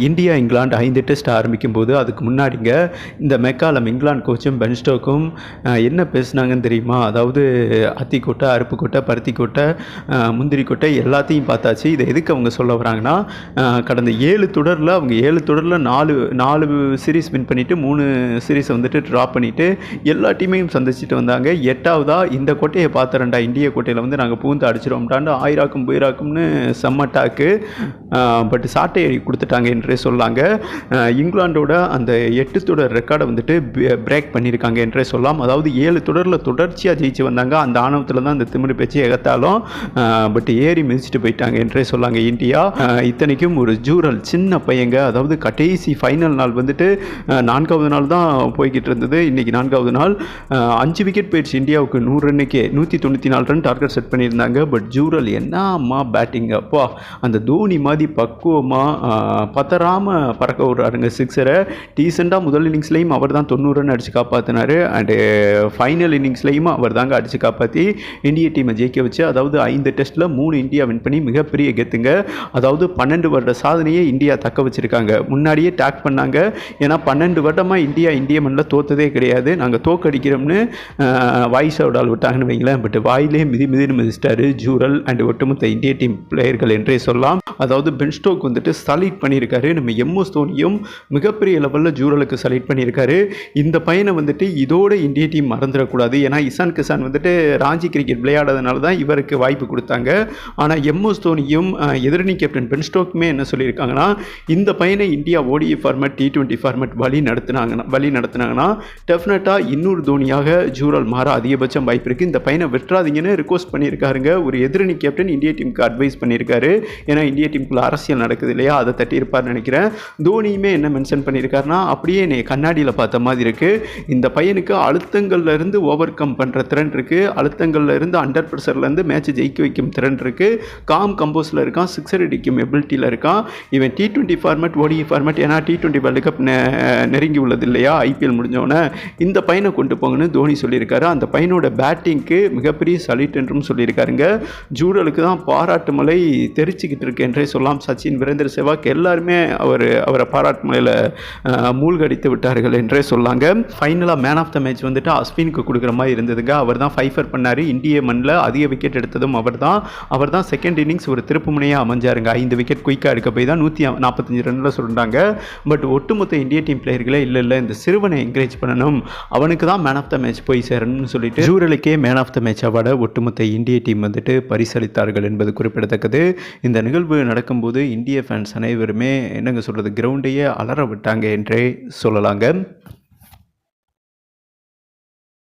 India England ஐந்து test ஆரம்பிக்கும் போது அதுக்கு முன்னாடிங்க இந்த மெக்காலம் இங்கிலாந்து கோச்சும் பென்ஸ்டோக்கும் என்ன பேசுனாங்கன்னு தெரியுமா? அதாவது அத்தி கொட்டை அருப்பு பருத்தி கொட்டை முந்திரி கொட்டை எல்லாத்தையும் பார்த்தாச்சு. இதை எதுக்கு அவங்க சொல்ல வராங்கன்னா கடந்த ஏழு தொடரில் அவங்க ஏழு தொடரில் நாலு நாலு சீரீஸ் வின் பண்ணிவிட்டு மூணு சீரீஸை வந்துட்டு ட்ராப் பண்ணிவிட்டு எல்லா டீமையும் சந்திச்சுட்டு வந்தாங்க. எட்டாவதாக இந்த கோட்டையை பார்த்துறேன்டா இந்திய கோட்டையில் வந்து நாங்கள் பூந்து அடிச்சிரோம்டாண்டு ஆயிராக்கும் புயிராக்கும்னு செம்ம டாக்கு பட் சாட்டை கொடுத்துட்டாங்க என்றே சொல்லாங்க. இங்கிலாண்டோட இங்கிலாந்தோட அந்த எட்டு தொடர் ரெக்கார்டை வந்துட்டு பிரேக் பண்ணியிருக்காங்க என்றே சொல்லலாம். அதாவது ஏழு தொடரில் தொடர்ச்சியாக ஜெயிச்சு வந்தாங்க. அந்த ஆணவத்தில் தான் அந்த திமிரு பேச்சு எகத்தாலும் பட் ஏறி மிதிச்சிட்டு போயிட்டாங்க என்றே சொல்லாங்க இந்தியா. இத்தனைக்கும் ஒரு ஜூரல் சின்ன பையங்க. அதாவது கடைசி ஃபைனல் நாள் வந்துட்டு நான்காவது நாள் தான் போய்கிட்டு இருந்தது. இன்னைக்கு நான்காவது நாள். அஞ்சு விக்கெட் போயிடுச்சு இந்தியாவுக்கு நூறு ரன்னுக்கே நூற்றி தொண்ணூற்றி நாலு ரன் டார்கெட் செட் பண்ணியிருந்தாங்க. பட் ஜூரல் என்னம்மா பேட்டிங் அப்பா? அந்த தோனி மாதிரி பக்குவமாக பத்தராம பறக்க விடுறாருங்க சிக்ஸரை டீசெண்டாக முதல் இன்னிங்ஸ்லேயும் அவர் தான் தொண்ணூறு ரன் அடித்து காப்பாற்றினார் அண்டு ஃபைனல் uh, இன்னிங்ஸ்லேயும் அவர் தாங்க அடித்து காப்பாற்றி இந்திய டீமை ஜெயிக்க வச்சு அதாவது ஐந்து டெஸ்ட்டில் மூணு இந்தியா வின் பண்ணி மிகப்பெரிய கெத்துங்க. அதாவது பன்னெண்டு வருட சாதனையை இந்தியா தக்க வச்சுருக்காங்க. முன்னாடியே டேக் பண்ணாங்க. ஏன்னா பன்னெண்டு வருடமாக இந்தியா இந்திய மண்ணில் தோத்ததே கிடையாது. நாங்கள் தோக்கடிக்கிறோம்னு வாய்ஸ் அவுடால் விட்டாங்கன்னு வைங்களேன். பட் வாயிலே மிதி மிதின்னு மிதிச்சிட்டாரு ஜூரல். அண்ட் ஒட்டுமொத்த இந்திய டீம் பிளேயர்கள் என்றே சொல்லலாம். அதாவது பென் ஸ்டோக் வந்துட்டு சலீட் பண்ணியிருக்காரு. நம்ம எம்எஸ் தோனியும் மிகப்பெரிய லெவலில் ஜூரலுக்கு சலீட் பண்ணியிருக்காரு. இந்த பையனை வந்துட்டு இதோட இந்திய டீம் மறந்துடக்கூடாது. ஏன்னா இசான் கிசான் வந்துட்டு ராஞ்சி கிரிக்கெட் விளையாடாதனால தான் இவருக்கு வாய்ப்பு கொடுத்தாங்க. ஆனால் எம்எஸ் தோனியும் எதிரணி கேப்டன் பென் ஸ்டோக்குமே என்ன சொல்லியிருக்காங்கன்னா இந்த பையனை India ODI format T twenty format வழி நடத்துனாங்கன்னா வழி நடத்தினாங்கன்னா டெஃபினட்டாக இன்னொரு தோனியாக ஜூரல் மாற அதிகபட்சம் வாய்ப்பு இருக்குது இந்த பையனை விட்டுறாதீங்கன்னு ரிக்வஸ்ட் பண்ணியிருக்காருங்க. ஒரு எதிரணி கேப்டன் இந்திய டீமுக்கு அட்வைஸ் பண்ணியிருக்காரு. ஏன்னா இந்திய டீமுக்குள்ளே அரசியல் நடக்குது இல்லையா? அதை தட்டியிருப்பார்னு நினைக்கிறேன். தோனியுமே என்ன மென்ஷன் பண்ணியிருக்காருன்னா அப்படியே என்னை கண்ணாடியில் பார்த்த மாதிரி இருக்குது இந்த பையனுக்கு அழுத்தங்கள்லேருந்து ஓவர் கம் பண்ணுற திறன் இருக்குது அழுத்தங்கள்லேருந்து அண்டர் ப்ரெஷர்லேருந்து மேட்சை ஜெயிக்க வைக்கும் திறன் இருக்குது காம் கம்போஸில் இருக்கான் சிக்ஸர் அடிக்கும் எபிலிட்டியில் இருக்கான். இவன் T twenty format ODI format ஏன்னா டி டுவெண்ட்டி வேர்ல்டு கப் நெருங்கி உள்ளது இல்லையா? ஐபிஎல் முடிஞ்சோடனே இந்த பையனை கொண்டு போங்கன்னு தோனி சொல்லியிருக்காரு. அந்த பையனோட பேட்டிங்க்கு மிகப்பெரிய சலிட் என்றும் சொல்லியிருக்காருங்க. ஜூடலுக்கு தான் பாராட்டு மலை தெரிச்சுக்கிட்டு இருக்கேன் என்றே சொல்லலாம் சச்சின் வீரேந்திர சேவாக் எல்லாருமே அவர் அவரை பாராட்டுமலையில் மூழ்கடித்து விட்டார்கள் என்றே சொல்லாங்க. ஃபைனலாக மேன் ஆஃப் த மேட்ச் வந்துட்டு அஸ்வினுக்கு கொடுக்குற மாதிரி இருந்ததுங்க. அவர் தான் ஃபைஃபர் பண்ணார். இந்திய மண்ணில் அதிக விக்கெட் எடுத்ததும் அவர் தான். அவர் தான் செகண்ட் இன்னிங்ஸ் ஒரு திருப்புமுனையாக அமைஞ்சாருங்க. ஐந்து விக்கெட் குயிக்காக எடுக்க போய் தான் நூற்றி நாற்பத்தஞ்சு ரனில் சொல்கிறாங்க பட் ஒட்டுமொத்த இந்திய டீம் பிளேயர்களே இல்லை இல்லை. இந்த சிறுவனை என்கரேஜ் பண்ணணும். அவனுக்கு தான் மேன் ஆஃப் த மேட்ச் போய் சேரணும்னு சொல்லிட்டு ஜூரலுக்கே மேன் ஆஃப் த மேட்ச் அவார்டை ஒட்டுமொத்த இந்திய டீம் வந்துட்டு பரிசளித்தார்கள் என்பது குறிப்பிடத்தக்கது. இந்த நிகழ்வு நடக்கும்போது இந்திய ஃபேன்ஸ் அனைவருமே என்னங்க சொல்கிறது கிரவுண்டையே அலற விட்டாங்க என்றே சொல்லலாங்க.